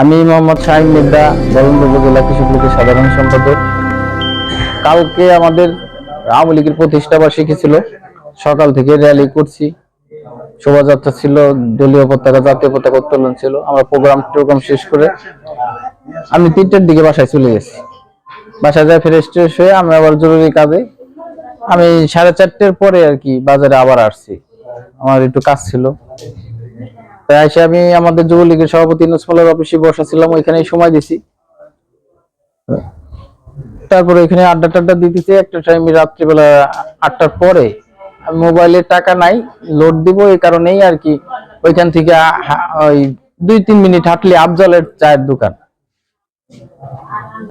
আমি মোহাম্মদ শাহিন মির্দা বরন্দ উপজেলা কৃষক লীগের সাধারণ সম্পাদক। কালকে আমাদের আওয়ামী লীগের প্রতিষ্ঠা ছিল। সকাল থেকে র্যালি করছি। শোভাযাত্রা ছিল, দলীয় পতাকা, জাতীয় পতাকা উত্তোলন ছিল। আমরা প্রোগ্রাম টোগ্রাম শেষ করে আমি তিনটের দিকে বাসায় চলে গেছি। বাসায় যায় ফ্রেশ ট্রেশ হয়ে আমি আবার জরুরি কাজে। আমি সাড়ে চারটের পরে আর কি বাজারে আবার আসছি। আমার একটু কাজ ছিল। তাই আমি আমাদের যুবলীগের সভাপতি নজমুলের অফিসে বসা ছিলাম, ওইখানেই সময় দিছি। তারপরে ওইখানে আড্ডা টাড্ডা দিতেছে, একটা রাত্রিবেলা আটটার পরে। মোবাইলে টাকা নাই লোড দিব এই কারণেই আর কি, ওইখান থেকে ওই দুই তিন মিনিট হাঁটলে আফজলের চায়ের দোকান।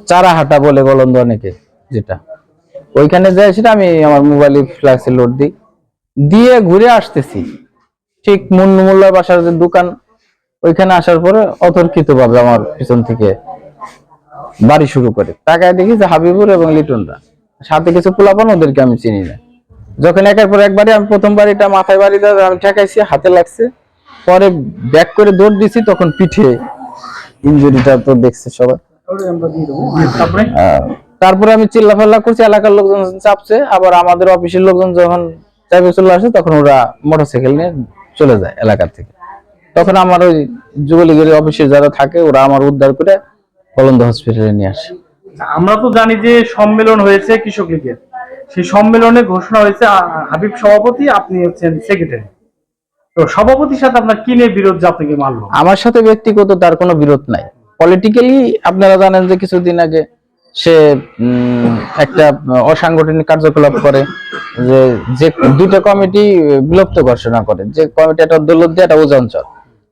চারা হাটা বলে গলন্দ অনেকে, যেটা। ওইখানে যাই সেটা আমি আমার মোবাইলে ফ্ল্যাক্সে লোড দিই। দিয়ে ঘুরে আসতেছি। ঠিক মুন্নমুল্লা বাসার যে দোকান ওইখানে আসার পরে অতর্কিত ভাবে আমার পিছন থেকে বাড়ি শুরু করে। তাকায় দেখি যে হাবিবুর এবং লিটনরা। সাথে কিছু পোলাপান ওদেরকে আমি চিনি না। যখন একের পর একবারে আমি প্রথম বাড়িটা মাথায় বাড়ি দেওয়া আমি ঠেকাইছি হাতে লাগছে। পরে ব্যাক করে দৌড় দিছি তখন পিঠে ইঞ্জুরিটা তো দেখছে সবাই। তারপরে? তারপরে আমি চিল্লাফাল্লা করছি এলাকার লোকজন চাপছে। আবার আমাদের অফিসের লোকজন যখন চাইবে চলে আসে তখন ওরা মোটরসাইকেল নিয়ে চলে যায় এলাকা থেকে। তখন আমার ওই যুবলীগের অফিসে যারা থাকে ওরা আমার উদ্ধার করে কলন্দ হসপিটালে নিয়ে আসে। আমরা তো জানি যে সম্মেলন হয়েছে কৃষক লীগের। সেই সম্মেলনে ঘোষণা হয়েছে হাবিব সভাপতি আপনি হচ্ছেন সেক্রেটারি তো সভাপতির সাথে আপনার কি নিয়ে বিরোধ যে আপনাকে মারলো? আমার সাথে ব্যক্তিগত তার কোনো বিরোধ নাই। পলিটিক্যালি আপনারা জানেন যে কিছুদিন আগে সে একটা অসাংগঠনিক কার্যকলাপ করে যে যে দুটো কমিটি বিলুপ্ত ঘোষণা করে। যে কমিটি একটা দৌলত দিয়ে একটা উজাঞ্চল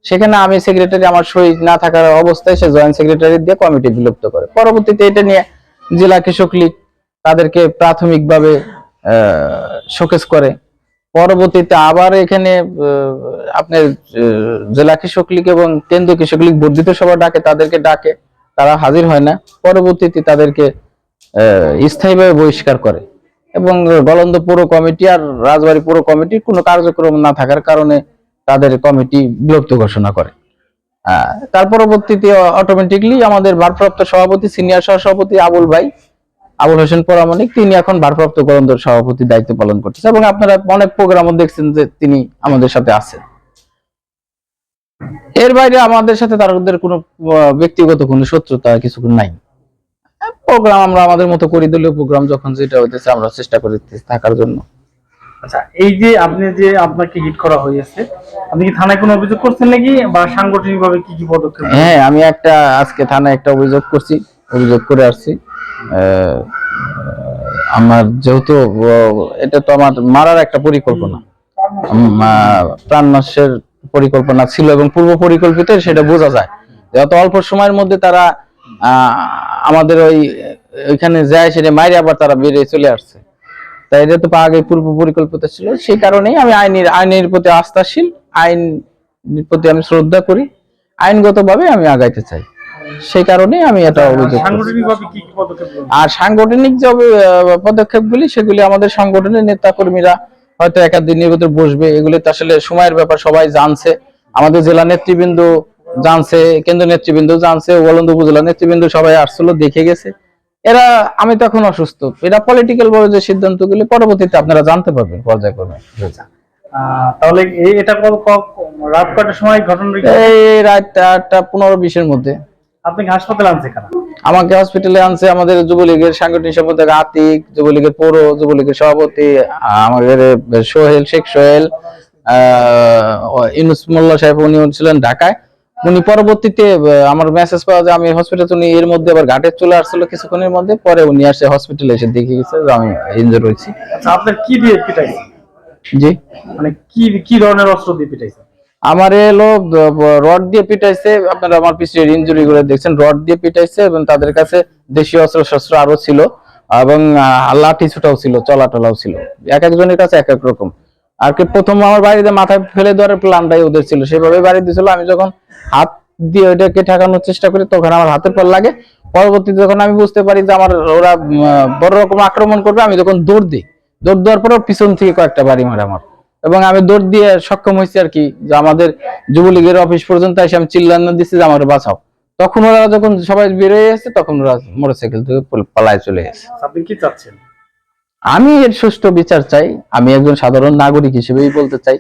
সেখানে আমি সেক্রেটারি আমার সই না থাকার অবস্থায় সে জয়েন্ট সেক্রেটারি দিয়ে কমিটি বিলুপ্ত করে। পরবর্তীতে এটা নিয়ে জেলা কৃষক লীগ তাদেরকে প্রাথমিকভাবে শোকেস করে। পরবর্তীতে আবার এখানে আপনার জেলা কৃষক লীগ এবং কেন্দ্রীয় কৃষক লীগ বর্ধিত সভা ডাকে, তাদেরকে ডাকে। তারা হাজির হয় না। পরবর্তীতে তাদেরকে স্থায়ীভাবে বহিষ্কার করে। এবং গলন্দ পৌর কমিটি আর রাজবাড়ী পৌর কমিটির কোনো কার্যক্রম না থাকার কারণে তাদের কমিটি বিলুপ্ত ঘোষণা করে। তার পরবর্তীতে অটোমেটিকলি আমাদের ভারপ্রাপ্ত সভাপতি সিনিয়র সহসভাপতি আবুল ভাই, আবুল হোসেন পরামানিক তিনি এখন ভারপ্রাপ্ত গলন্দর সভাপতি দায়িত্ব পালন করতেছে। এবং আপনারা অনেক প্রোগ্রামও দেখছেন যে তিনি আমাদের সাথে আছেন। এর বাইরে আমাদের সাথে তাদের কোনো ব্যক্তিগত কোনো শত্রুতা কিছু নাই। প্রোগ্রাম আমরা আমাদের মতো করি দলীয় প্রোগ্রাম যখন যেটা হইতেছে আমরা চেষ্টা করি থাকার জন্য। আচ্ছা এই যে আপনি যে আপনাকে হিট করা হয়েছে আপনি কি থানায় কোনো অভিযোগ করছেন নাকি বা সাংগঠনিক ভাবে কি কি পদক্ষেপ হ্যাঁ আমি একটা আজকে থানায় একটা অভিযোগ করছি অভিযোগ করে আসছি। আমার যেহেতু এটা তো আমার মারার একটা পরিকল্পনা। প্রাণ নাশের পরিকল্পনা ছিল এবং পূর্ব পরিকল্পিত সেটা বোঝা যায়। যত অল্প সময়ের মধ্যে তারা আমাদের ওই ওইখানে যায় সেটা মাইরে আবার তারা বেরিয়ে চলে আসছে। তাই এটা তো আগে পূর্ব পরিকল্পিত ছিল। সেই কারণেই আমি আইনের আইনের প্রতি আস্থাশীল আইন প্রতি আমি শ্রদ্ধা করি। আইনগতভাবে আমি আগাইতে চাই। সেই কারণে আমি এটা অভিযোগ? আর সাংগঠনিক যে পদক্ষেপগুলি সেগুলি আমাদের সংগঠনের নেতা কর্মীরা হয়তো একাদিনের ভিতরে বসবে এগুলি তো আসলে সময়ের ব্যাপার সবাই জানছে। আমাদের জেলা নেতৃবৃন্দ জানছে কেন্দ্র নেতৃবৃন্দ জানছে ওলন্দ উপজেলা নেতৃবৃন্দ সবাই আসছিল দেখে গেছে। এরা আমি তো এখন অসুস্থ এরা পলিটিক্যাল ভাবে যে সিদ্ধান্তগুলি পরবর্তীতে আপনারা জানতে পারবেন। পর্যায়ক্রমে আহ, তাহলে এই- এটা রাত কটার সময় ঘটনা এই রাত আটটা পনেরো বিশের মধ্যে। আপনি কি হাসপাতালে আনছে কেন আমাকে হসপিটালে আনছে আমাদের যুবলীগের সাংগঠনিক সম্পাদক আতিক যুবলীগের পৌর যুবলীগের সভাপতি আমাদের সোহেল শেখ সোহেল আহ, ইউনুস মোল্লা সাহেব উনি ছিলেন ঢাকায়। উনি পরবর্তীতে আমার মেসেজ পাওয়া যায় আমি হসপিটালে উনি এর মধ্যে আবার ঘাটে চলে আসছিল কিছুক্ষণের মধ্যে পরে উনি আসে হসপিটালে এসে দেখে গেছে যে আমি ইনজোর হয়েছি। আচ্ছা আপনার কি দিয়ে পিটাইছে? জি। মানে কি কি ধরনের অস্ত্র দিয়ে পিটাইছে? আমার এলো রড দিয়ে পিটাইছে, আপনারা আমার পিছিয়ে ইঞ্জুরি গুলো দেখছেন, রড দিয়ে পিটাইছে এবং তাদের কাছে দেশীয় অস্ত্র শস্ত্র আরও ছিল এবং লাঠি ছোটাও ছিল চলা টলাও ছিল। এক একজনের কাছে এক এক রকম। আর কি প্রথম আমার বাড়িতে মাথায় ফেলে দেওয়ার প্ল্যানটাই ওদের ছিল। সেভাবে বাড়ি দিয়েছিল, আমি যখন হাত দিয়ে ওইটাকে ঠেকানোর চেষ্টা করি, তখন আমার হাতের পর লাগে। পরবর্তীতে যখন আমি বুঝতে পারি যে আমার, ওরা বড় রকম আক্রমণ করবে, আমি যখন দৌড় দিই, দৌড় দেওয়ার পরেও পিছন থেকে কয়েকটা বাড়ি মারে আমার। এবং আমি দৌড় দিয়ে সক্ষম হয়েছি আর কি যে আমাদের যুবলীগের অফিস পর্যন্ত এসে আমি চিল্লানো দিচ্ছি যে আমার বাঁচাও। তখন ওরা যখন সবাই বেরোয় গেছে তখন ওরা মোটরসাইকেল থেকে পালায় চলে গেছে। আপনি কি চাচ্ছেন? আমি এর সুষ্ঠু বিচার চাই। আমি একজন সাধারণ নাগরিক হিসেবেই বলতে চাই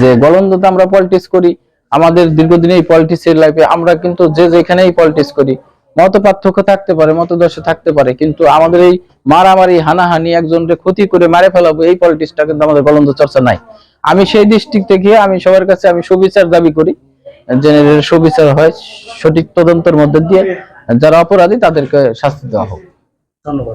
যে গলন্দতে আমরা পলিটিক্স করি। আমাদের দীর্ঘদিন এই পলিটিক্সের লাইফে আমরা কিন্তু যে যেখানেই পলিটিক্স করি মত পার্থক্য থাকতে পারে মতদর্শ থাকতে পারে, কিন্তু আমাদের এই মারামারি, হানাহানি, একজনকে ক্ষতি করে মারে ফেলাবো, এই পলিটিক্সটা কিন্তু আমাদের গলন্দ চর্চা নাই। আমি সেই দৃষ্টি থেকে আমি সবার কাছে আমি সুবিচার দাবি করি যে সুবিচার হয় সঠিক তদন্তের মধ্যে দিয়ে, যারা অপরাধী তাদেরকে শাস্তি দেওয়া হোক। ধন্যবাদ।